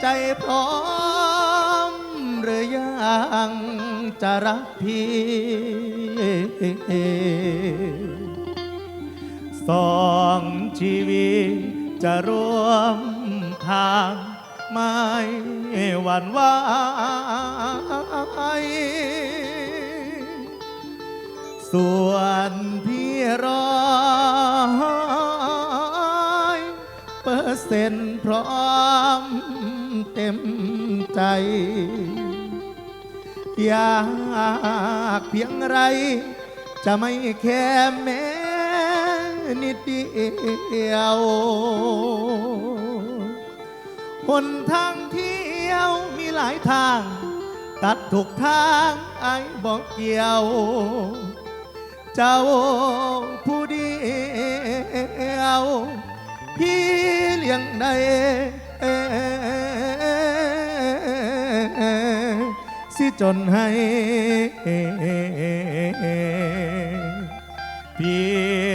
ใจพร้อมหรือยังจะรักพี่ สองชีวิตจะร่วมทางไม่หวั่นไหวส่วนพี่ร้อยเปอร์เซ็นต์พร้อม มใจ อยากเพียงไร จะไม่แค่แม้นิดเดียวหนทางเที่ยวมีหลายทาง ตัดถูกทางไอ้บอกเกี่ยว เจ้าผู้เดียว พี่เลี้ยงได้ จนให้เพี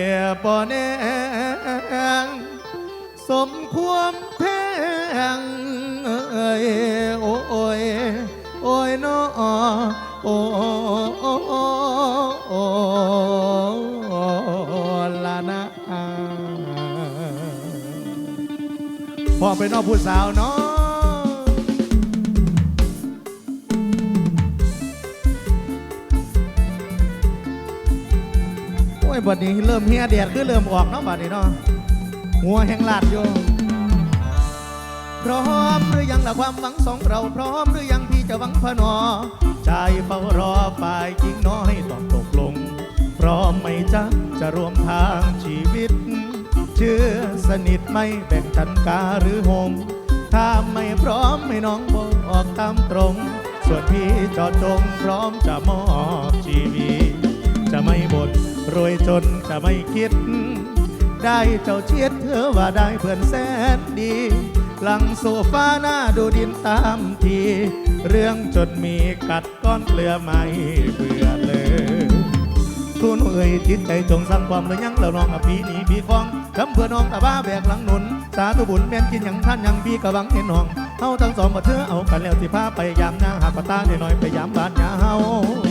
ยปอแนงสมความแพงเอ้ยโอ้ยโอ้ยน้อโอ้โอ้ละนะพ่อเป็นน้องผู้สาวเนาะ อ้ยบัดนี้เริ่มเฮียเดียดคือเริ่มออกเนาะบัดนี้เนาะหัวแห่งลาดอยู่พร้อมหรือยังละความหวังสองเราพร้อมหรือยังพี่จะหวังพนอ ใจเฝ้ารอฝ่ายจริงน้อยต้องตกลง พร้อมไหมจ๊ะจะรวมทางชีวิต เชื่อสนิทไม่แบ่งกันกาหรือหงถ้าไม่พร้อมให้น้องบอกออกตามตรง ส่วนพี่จอดจงพร้อมจะมอบชีวิต จะไม่บ่นรวยจนจะไม่คิด ได้เจ้าเชียดเธอว่าได้เพื่อนแสนดี หลังโซฟาหน้าดูดินตามที เรื่องจนมีกัดก้อนเกลือไม่เบื่อเลยทุนเอ่ยจิตใจจงสร้างความเลยยังแล้วน้องกับพี่หนีพี่ฟองคำเพื่อน้องตาบ้าแบกหลังหนุน สาธุบุญแม่นกินอย่างท่านยังพี่กะบังเห็นน้องเฮาทั้งสองมาเธอเอากันแล้วที่พาไปยามนาหากตาหน่อยๆไปยามบ้านยาเฮาให้เ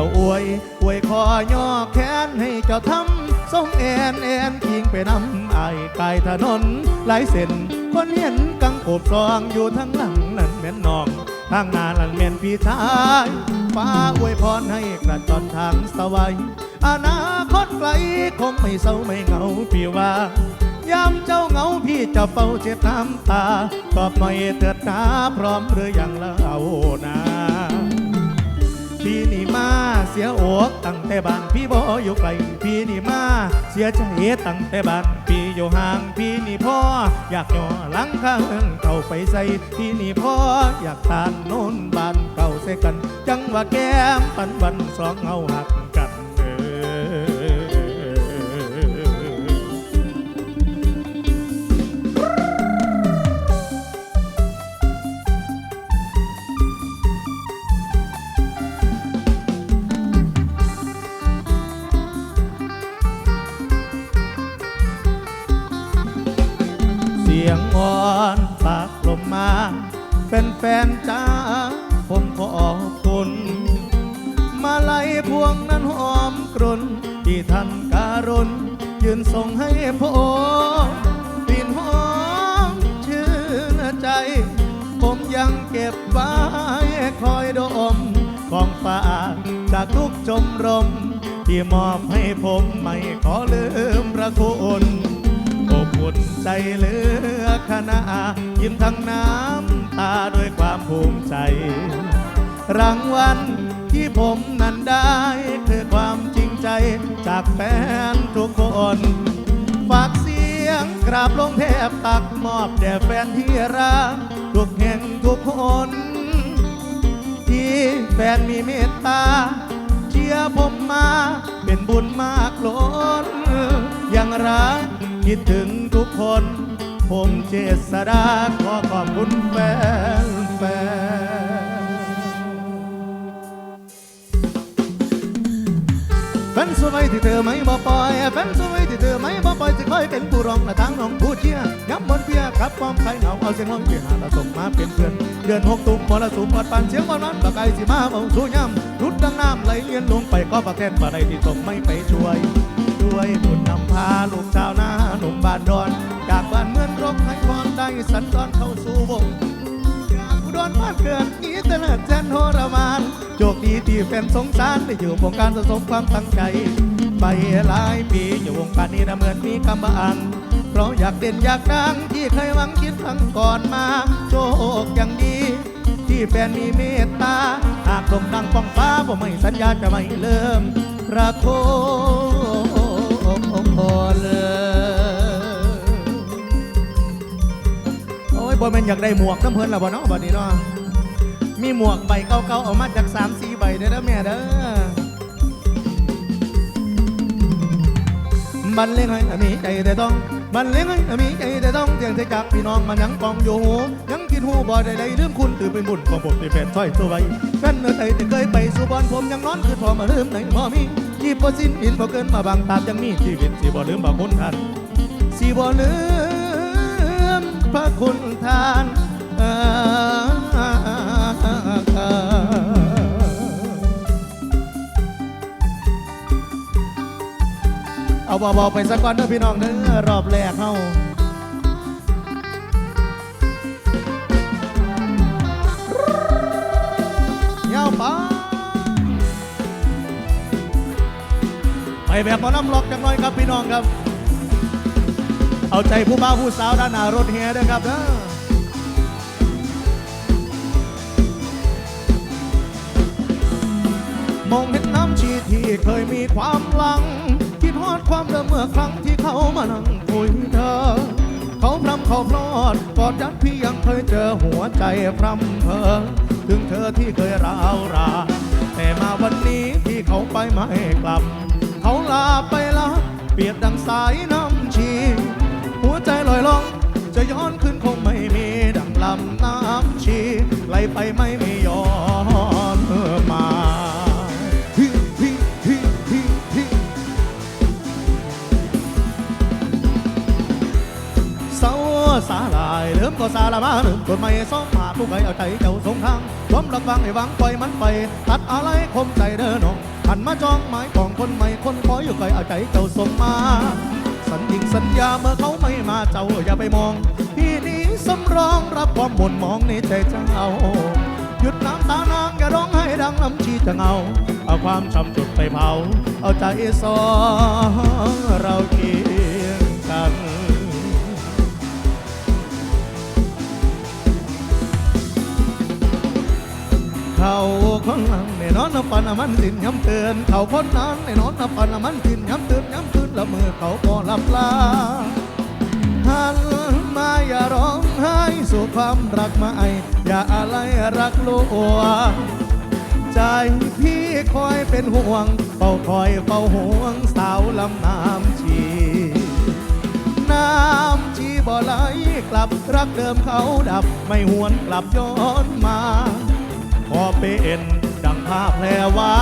จ้าอวยอวยคอย่อแขนให้เจ้าทำส่งแอนแอนพิงไปนำไอ้กายถนนหลายเส้นคนเห็นกังโอบซองอยู่ทั้งหลังนั่นแม่นน้อง ทางนานั่นแม่นพี่ชายฟ้าอวยพรให้กระจรทางสวัยอนาคตไกลคงไม่เศร้าไม่เหงาพี่ว่ายามเจ้าเหงาพี่จะเฝ้าเจ็บน้ำตาตอบหน่อยเถิดนาพร้อมหรือยังแล้วเอานา พี่นี่มาเสียอกตั้งแต่บ้านพี่บ่อยู่ไกลพี่นี่มาเสียใจตั้งแต่บ้านพี่อยู่ห่างพี่นี่พ่ออยากย่อลังข้างเข้าไปใส่พี่นี่พ่ออยากทานโน่นบ้านเก่าใส่กัน จังว่าแก้มปันวันสองเอาหัก ผมขอบคุณมาลัยพวงนั้นหอมกรุ่นที่ท่านการุณยืนส่งให้ผมกลิ่นหอมชื่นใจ ผมยังเก็บไว้คอยดมของฝากจากทุกชมรม ที่มอบให้ผมไม่ขอลืมพระคุณอบอุ่นใจเหลือขนายิ้มทั้งน้ำ ตาด้วยความภูมิใจ รางวัลที่ผมนั้นได้คือความจริงใจจากแฟนทุกคน ฝากเสียงกราบลงแทบตักมอบแด่แฟนที่รักทุกแห่งทุกคน ที่แฟนมีเมตตาเชียร์ผมมาเป็นบุญมากล้นยังรักคิดถึงทุกคน ผมเจษดาขอขอบคุณแฟนแฟนแฟนสวยที่เธอไม่บอกปล่อยแฟนสวยที่เธอไหมบ่ปล่อยจะคอยเป็นผู้รองและทางน้องผู้เชี่ยย้ำบนเพียกับความใครเหงาเอาเสียงร้องเพียหาละส่งมาเป็นเพื่อนเดือนหกตุกมรสุมปอดปันเสียงวันนั้นบักไอสิมาเมาสู้ย่ำรุดดังน้ำไหลเลียนลงไปก็บักแทนบ่ไดที่ส่งไม่ไปช่วย ด้วยบุญนำพาลูกชาวนาหนุ่มบ้านดอนจากบ้าน รบให้ความได้สันดอนเข้าสู่วงจากอุดรบ้านเกิดนี้แต่ลิศแทนโหรมานโชคดีที่แฟนสงสารได้อยู่วงการสะสมความตั้งใจ ไปหลายปีอยู่วงการนี้นะเหมือนมีคำบางเพราะอยากเด่นอยากดังที่เคยหวังคิดครั้งก่อนมา โชคอย่างดี ที่แฟนมีเมตตา หากลมดังป้องฟ้าบ่ไม่สัญญาจะไม่เริ่มรักโค บ่แม่นอยากได้หมวกน้ำเพลินละบ่เนาะบัดนี้เนาะมีหมวกใบเก่าๆเอามาจากสามสี่ใบเด้อเด้อแม่เด้อบันเลงให้มีใจแต่ต้องบันเลงให้มีใจแต่ต้องเสียงใจจากพี่น้องมันยังกองอยู่หูยังคิดหูบ่ได้เลยลืมคุณตื่นเป็นบุญของผมที่แฟนสร้อยตัวไว้แฟนเนื้อไทยที่เคยไปสู่บอนผมยังนอนคือพอมาลืมในมอมีจีบบ่สิ้นอินบ่เกินมาบางตามยังมีชีวิตสิบ่ลืมบ่คุณท่านสิบ่ลืม พระคุณทานเอาเบาๆไปสักก่อนเด้อพี่น้องเด้อรอบแรกเฮายาวไปไปแบบหมอน้ำล็อกจังหน่อยครับพี่น้องครับ เอาใจผู้บ่าวผู้สาวด้านหน้ารถเฮียด้วยครับเด้อมองเห็นน้ำชีที่เคยมีความหลัง คิดฮอดความเดิมเมื่อครั้งที่เขามานั่งคุยเธอ เขาพรำเขาพลอดกอดยัดพี่ยังเคยเจอหัวใจพรำเพอถึงเธอที่เคยร้าวรา แต่มาวันนี้ที่เขาไปไม่กลับ เขาลาไปละ เปียบดังสายน้ำชี ลอยล่อง จะย้อนขึ้นคงไม่มีดังลำน้ำชีไหลไปไม่มีย้อนมาเศร้าสาลายเริ่มก็สาละมาเริ่มกดไม่ซ้อมมาผู้ใครเอาใจเจ้าสงทางความรักวางให้วางปล่อยมันไป ตัดอะไรคมใจเด้อน้องหันมาจองหมายของคนใหม่คนคอยอยู่ใครเอาใจเจ้าสงมา สัญญิงสัญญาเมื่อเขาไม่มาเจ้าอย่าไปมอง พี่นี้สำรองรับความหม่นมองในใจเจ้า หยุดน้ำตานางอย่าร้องให้ดังน้ำชีจะเงา เอาความช้ำจุดไปเผา เอาใจสองเราเคียงกันเขาคนนั้น นอนนับปันน้ำมันสินย้ำเตือนเขาคนนั้นในนอนนับปันน้ำมันสินย้ำเตือนย้ำคืนละเมือเขาก็หลับลาหันมาอย่าร้องไห้สู่ความรักมาไออย่าอะไรรักลวงใจพี่คอยเป็นห่วงเฝ้าคอยเฝ้าห่วงสาวลำน้ำชีน้ำชีบ่ไหลกลับรักเดิมเขาดับไม่หวนกลับย้อนมาพอเป็น ดังภาแพรว่า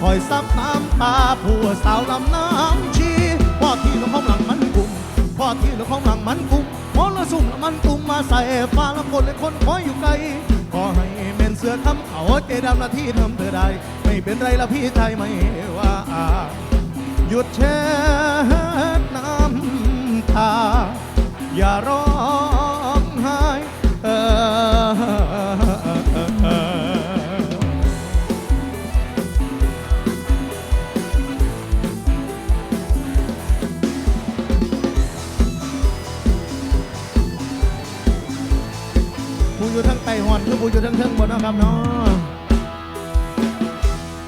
คอยซับน้ำตาผู้สาวลำน้ำชีพ่อที่ลงของหลังมันกุ้มพ่อที่ลงของหลังมันกุ้มมอละสุ่มละมันตุ่มมาใส่ฟ้าละคนเลยคนคอยอยู่ไกลขอให้เมนเสือคำเอาใจดำหน้าที่ทำเธอได้ ไม่เป็นไรละพี่ชายไม่ว่าหยุดเช็ดน้ำตาอย่าร้อง ผู้อยู่ทั้งไต้หวันคือผู้อยู่ทั้งเทิงบนนะครับเนาะ